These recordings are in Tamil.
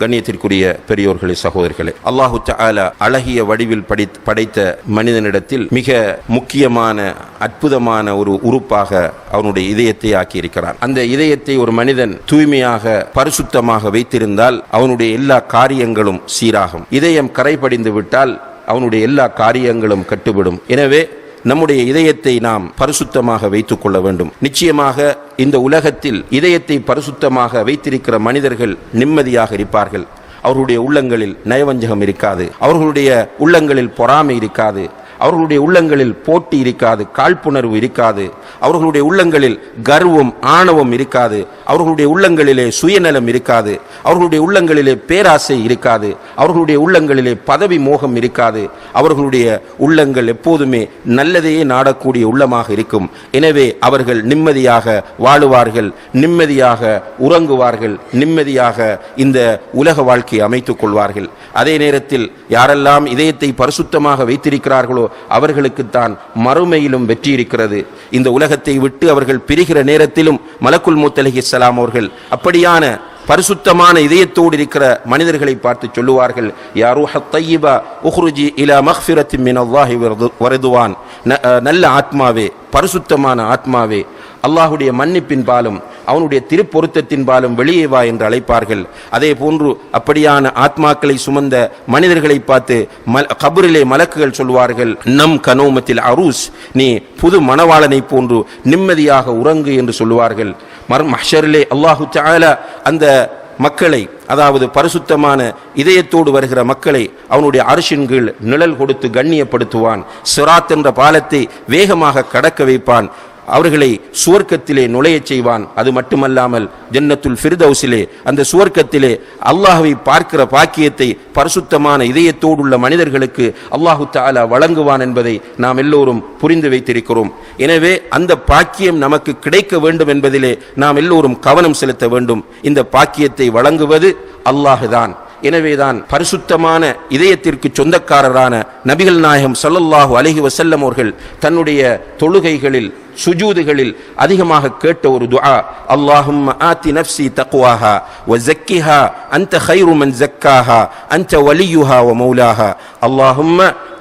கண்ணியத்திற்குரிய பெரியோர்களே சகோதரர்களே அல்லாஹு தஆலா அழகிய வடிவில் படித்- படைத்த மனிதனிடத்தில் மிக முக்கியமான அற்புதமான ஒரு உறுப்பாக அவனுடைய இதயத்தை ஆக்கியிருக்கிறான். அந்த இதயத்தை ஒரு மனிதன் தூய்மையாக பரிசுத்தமாக வைத்திருந்தால் அவனுடைய எல்லா காரியங்களும் சீராகும். இதயம் கரைபடிந்து விட்டால் அவனுடைய எல்லா காரியங்களும் கட்டுவிடும் எனவே நம்முடைய இதயத்தை நாம் பரிசுத்தமாக வைத்துக் கொள்ள வேண்டும். நிச்சயமாக இந்த உலகத்தில் இதயத்தை பரிசுத்தமாக வைத்திருக்கிற மனிதர்கள் நிம்மதியாக இருப்பார்கள். அவர்களுடைய உள்ளங்களில் நயவஞ்சகம் இருக்காது. அவர்களுடைய உள்ளங்களில் பொறாமை இருக்காது. அவர்களுடைய உள்ளங்களில் போட்டி இருக்காது காழ்ப்புணர்வு இருக்காது. அவர்களுடைய உள்ளங்களில் கர்வம் ஆணவம் இருக்காது. அவர்களுடைய உள்ளங்களிலே சுயநலம் இருக்காது. அவர்களுடைய உள்ளங்களிலே பேராசை இருக்காது. அவர்களுடைய உள்ளங்களிலே பதவி மோகம் இருக்காது. அவர்களுடைய உள்ளங்கள் எப்போதுமே நல்லதையே நாடக்கூடிய உள்ளமாக இருக்கும். எனவே அவர்கள் நிம்மதியாக வாழுவார்கள் நிம்மதியாக உறங்குவார்கள் நிம்மதியாக இந்த உலக வாழ்க்கையை அமைத்துக் கொள்வார்கள். அதே நேரத்தில் யாரெல்லாம் இதயத்தை பரிசுத்தமாக வைத்திருக்கிறார்களோ அவர்களுக்குத்தான் மறுமையிலும் வெற்றி இருக்கிறது. இந்த உலகத்தை விட்டு அவர்கள் பிரிகிற நேரத்திலும் மலக்குல் மூத்தலகி இஸ்லாம் அவர்கள் அப்படியான பரிசுத்தமான இதயத்தோடு இருக்கிற மனிதர்களை பார்த்து சொல்லுவார்கள் யாரோ ஹத்தையிபா உஹ்ருஜி இலா மஹ்ஃபிரத்தின் மின் அல்லாஹி வரதுவான். நல்ல ஆத்மாவே பரிசுத்தமான ஆத்மாவே. அல்லாஹுடைய மன்னிப்பின் பாலும் அவனுடைய திருப்பொருத்தத்தின் பாலும் வெளியே வா என்று அழைப்பார்கள். அதே போன்று அப்படியான ஆத்மாக்களை சுமந்த மனிதர்களை பார்த்து மல் கபரிலே மலக்குகள் சொல்வார்கள் நம் கனோமத்தில் அரூஸ் நீ புது மணவாளனை போன்று நிம்மதியாக உறங்கு என்று சொல்லுவார்கள் மர் மஹ்ஷரிலே அல்லாஹு அந்த மக்களை அதாவது பரிசுத்தமான இதயத்தோடு வருகிற மக்களை அவனுடைய அரசின் கீழ் நிழல் கொடுத்து கண்ணியப்படுத்துவான். சிராத் என்ற பாலத்தை வேகமாக கடக்க வைப்பான். அவர்களை சுவர்க்கத்திலே நுழையச் செய்வான். அது மட்டுமல்லாமல் ஜன்னத்துல் ஃபிர்தௌஸிலே அந்த சுவர்க்கத்திலே அல்லாஹுவை பார்க்கிற பாக்கியத்தை பரிசுத்தமான இதயத்தோடு உள்ள மனிதர்களுக்கு அல்லாஹு தாலா வழங்குவான் என்பதை நாம் எல்லோரும் புரிந்து வைத்திருக்கிறோம். எனவே அந்த பாக்கியம் நமக்கு கிடைக்க வேண்டும் என்பதிலே நாம் எல்லோரும் கவனம் செலுத்த வேண்டும். இந்த பாக்கியத்தை வழங்குவது அல்லாஹுதான். எனவேதான் பரிசுத்தமான இதயத்திற்கு சொந்தக்காரரான நபிகள் நாயகம் சல்லல்லாஹு அலஹி வசல்லம் அவர்கள் தன்னுடைய தொழுகைகளில் சுஜூதுகளில் அதிகமாக கேட்ட ஒரு துஆ அல்லாஹும் ஆத்தி நப்சி தக்வாஹா வ ஜக்கிஹா அந்த கைரு மன் ஜக்காஹா அந்த வலியுஹா வ மௌலாஹா. அல்லாஹும்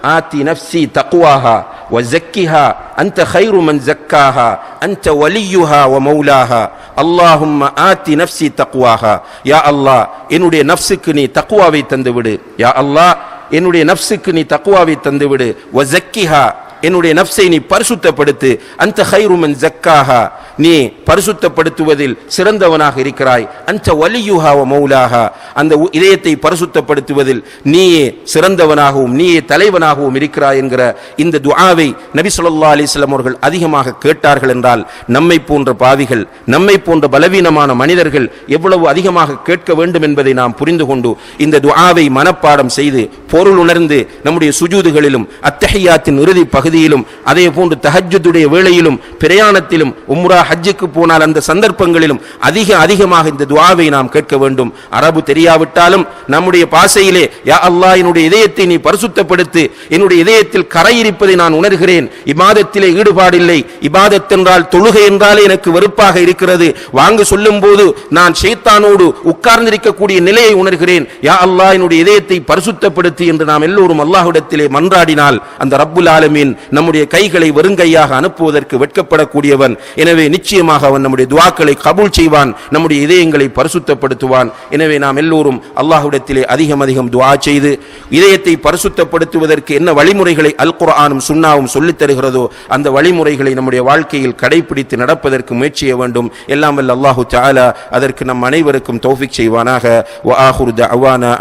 ஆத்தி நப்சி தக்வாஹா வ ஜக்கிஹா அன்த கைரு மன் ஜக்காஹா அன்த வலியுஹா வ மௌலாஹா அல்லாஹும்ம ஆத்தி நஃப்ஸி தக்வாஹா யா அல்லாஹ் என்னுடைய நஃப்ஸுக்கு நீ தக்வாவை தந்து விடு யா அல்லாஹ் என்னுடைய நஃப்ஸுக்கு நீ தக்வாவை தந்து விடு வ ஜக்கிஹா என்னுடைய நப்சை நீ பரிசுத்தப்படுத்து. அந்த ஹைருமன் ஜக்காஹா. நீ பரிசுத்தப்படுத்துவதில் சிறந்தவனாக இருக்கிறாய். அந்த வலியுகாவ வ அந்த இதயத்தை பரிசுத்தப்படுத்துவதில் நீயே சிறந்தவனாகவும் நீயே தலைவனாகவும் இருக்கிறாய் என்கிற இந்த துஆவை நபி சொல்லா அலிஸ்லாம் அவர்கள் அதிகமாக கேட்டார்கள் என்றால் நம்மை போன்ற பாவிகள் நம்மை போன்ற பலவீனமான மனிதர்கள் எவ்வளவு அதிகமாக கேட்க வேண்டும் என்பதை நாம் புரிந்து கொண்டு இந்த துஆவை மனப்பாடம் செய்து பொருள் உணர்ந்து நம்முடைய சுஜூதுகளிலும் அத்தகையாத்தின் இறுதி பகுதியிலும் அதே போன்று தஹஜ்ஜுடைய வேளையிலும் பிரயாணத்திலும் உம்ரா ஹஜ்ஜுக்கு போனால் அந்த சந்தர்ப்பங்களிலும் அதிக அதிகமாக இந்த துவாவை நாம் கேட்க வேண்டும். அரபு தெரியாவிட்டாலும் நம்முடைய பாசையிலே யா அல்லா என்னுடைய இதயத்தை நீ பரிசுத்தப்படுத்து என்னுடைய இதயத்தில் கரை இருப்பதை நான் உணர்கிறேன். இபாதத்திலே ஈடுபாடில்லை. இபாதத் என்றால் தொழுகை என்றாலே எனக்கு வெறுப்பாக இருக்கிறது. வாங்க சொல்லும் போது நான் ஷைத்தானோடு உட்கார்ந்திருக்கக்கூடிய நிலையை உணர்கிறேன். யா அல்லாஹ் என்னுடைய இதயத்தை பரிசுத்தப்படுத்து என்று நாம் எல்லோரும் அல்லாஹுடத்திலே மன்றாடினால் அந்த ரப்புல் ஆலமீன் நம்முடைய கைகளை வெறுங்கையாக அனுப்புவதற்கு வெட்கப்படக்கூடியவன். எனவே நிச்சயமாக அவன் நம்முடைய துவாக்களை கபூல் செய்வான் நம்முடைய இதயங்களை பரிசுத்தப்படுத்துவான். எனவே நாம் எல்லோரும் அல்லாஹுடத்திலே அதிகம் அதிகம் துவா செய்து இதயத்தை பரிசுத்தப்படுத்துவதற்கு என்ன வழிமுறைகளை அல் குரானும் சுண்ணாவும் சொல்லித் தருகிறதோ அந்த வழிமுறைகளை நம்முடைய வாழ்க்கையில் கடைபிடித்து நடப்பதற்கு முயற்சிய வேண்டும். எல்லாம் வல்ல அல்லாஹு தாலா அதற்கு நம் அனைவருக்கும் தௌஃபிக் செய்வானாக. வ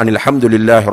அனில் அஹமதுல்லாஹ்